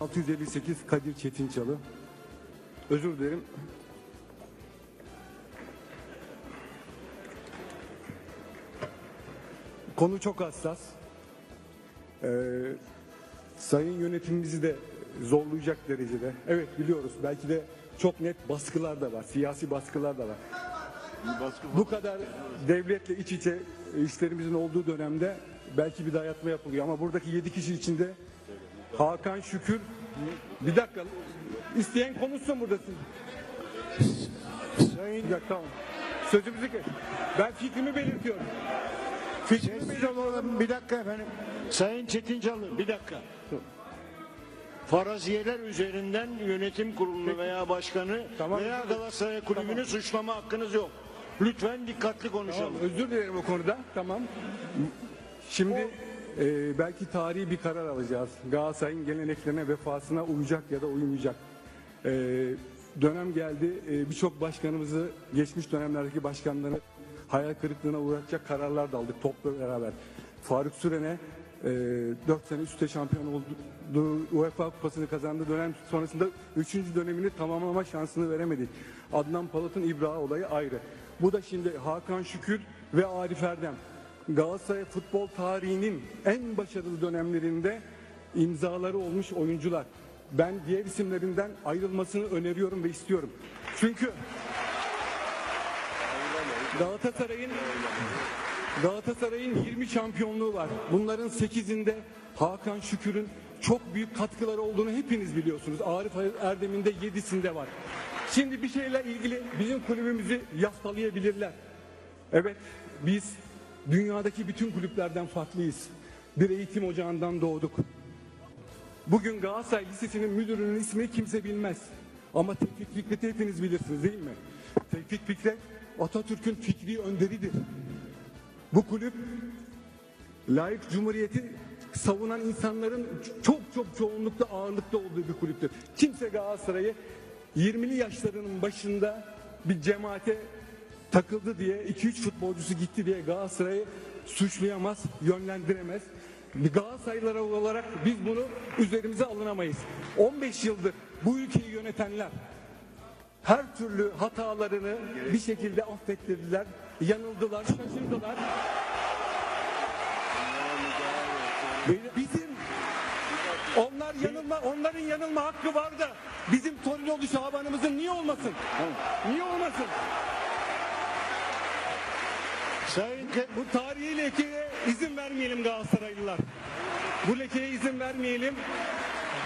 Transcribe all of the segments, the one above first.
658 Kadir Çetinçalı. Özür dilerim. Konu çok hassas. Ee, sayın yönetimimizi de zorlayacak derecede. Evet biliyoruz. Belki de çok net baskılar da var. Siyasi baskılar da var. Bu kadar devletle iç içe işlerimizin olduğu dönemde belki bir dayatma yapılıyor ama buradaki 7 kişi içinde Hakan Şükür bir dakika isteyen konuşsun burada siz. Sayın dakika tamam. Sözümüzü kes. Ben fikrimi belirtiyorum. Fikrimi Sessiz olalım bir dakika efendim. Sayın Çetincalı bir dakika. Faraziyeler üzerinden yönetim kurulunu veya başkanı Tamam. veya Galatasaray kulübünü suçlama hakkınız yok. Lütfen dikkatli konuşalım. Tamam, özür dilerim o konuda. Tamam. Şimdi e, belki tarihi bir karar alacağız. Galatasaray'ın geleneklerine, vefasına uyacak ya da uymayacak. E, dönem geldi. E, Birçok başkanımızı, geçmiş dönemlerdeki başkanları hayal kırıklığına uğratacak kararlar da aldık topla beraber. Faruk Süren'e e, 4 sene üstte şampiyon oldu. UEFA Kupası'nı kazandığı dönem sonrasında 3. dönemini tamamlama şansını veremedik. Adnan Palat'ın İbra olayı ayrı. Bu da şimdi Hakan Şükür ve Arif Erdem. Galatasaray futbol tarihinin en başarılı dönemlerinde imzaları olmuş oyuncular. Ben diğer isimlerinden ayrılmasını öneriyorum ve istiyorum. Çünkü Galatasaray'ın Galatasaray'ın 20 şampiyonluğu var. Bunların 8'inde Hakan Şükür'ün çok büyük katkıları olduğunu hepiniz biliyorsunuz. Arif Erdem'in de 7'sinde var. Şimdi bir şeyle ilgili bizim kulübümüzü yaftalayabilirler. Evet biz dünyadaki bütün kulüplerden farklıyız. Bir eğitim ocağından doğduk. Bugün Galatasaray Lisesi'nin müdürünün ismini kimse bilmez. Ama Tevfik Fikret'i hepiniz bilirsiniz değil mi? Tevfik Fikret Atatürk'ün fikri önderidir. Bu kulüp layık cumhuriyeti savunan insanların çok çok çoğunlukta ağırlıkta olduğu bir kulüptür. Kimse Galatasaray'ı 20'li yaşlarının başında bir cemaate takıldı diye 2-3 futbolcusu gitti diye Galatasaray'ı suçlayamaz, yönlendiremez. Galatasaraylılar olarak biz bunu üzerimize alınamayız. 15 yıldır bu ülkeyi yönetenler her türlü hatalarını bir şekilde affettirdiler, yanıldılar, şaşırdılar. Bizim onlar yanılma, onların yanılma hakkı var da bizim Torinoğlu Şaban'ımızın niye olmasın? Niye olmasın? Sayın Bu tarihi lekeye izin vermeyelim Galatasaraylılar. Bu lekeye izin vermeyelim.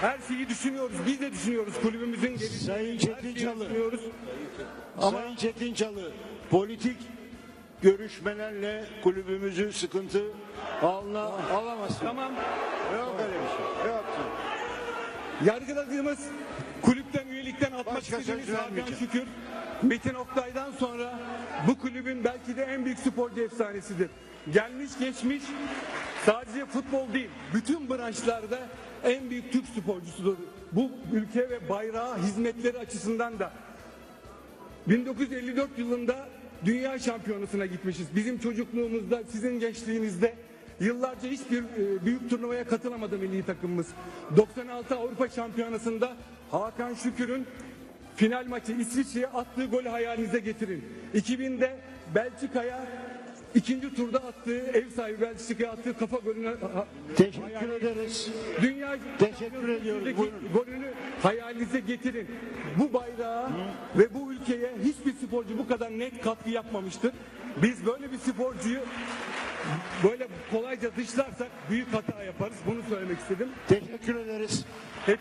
Her şeyi düşünüyoruz. Biz de düşünüyoruz kulübümüzün geleceğini. Sayın Çetinçalı. düşünüyoruz. Ama Sayın Çetinçalı politik görüşmelerle kulübümüzü sıkıntı alına alamazsın. Tamam. Yok öyle bir şey. Yok. Yargıladığımız kulüpten üyelikten atmak Başka istediğimiz Hakan. Şükür Metin Oktay'dan sonra bu kulübün belki de en büyük sporcu efsanesidir. Gelmiş geçmiş sadece futbol değil bütün branşlarda en büyük Türk sporcusudur. Bu ülke ve bayrağı hizmetleri açısından da 1954 yılında dünya şampiyonasına gitmişiz. Bizim çocukluğumuzda, sizin gençliğinizde yıllarca hiçbir e, büyük turnuvaya katılamadı milli takımımız. 96 Avrupa Şampiyonası'nda Hakan Şükür'ün final maçı İsviçre'ye attığı golü hayalinize getirin. 2000'de Belçika'ya ikinci turda attığı ev sahibi Belçika'ya attığı kafa golünü Teşekkür hayal- ederiz. Dünya Teşekkür ediyoruz. Golünü hayalinize getirin. Bu bayrağa ve bu ülkeye hiçbir sporcu bu kadar net katkı yapmamıştır. Biz böyle bir sporcuyu böyle kolayca dışlarsak büyük hata yaparız. Bunu söylemek istedim. Teşekkür ederiz. Hepiniz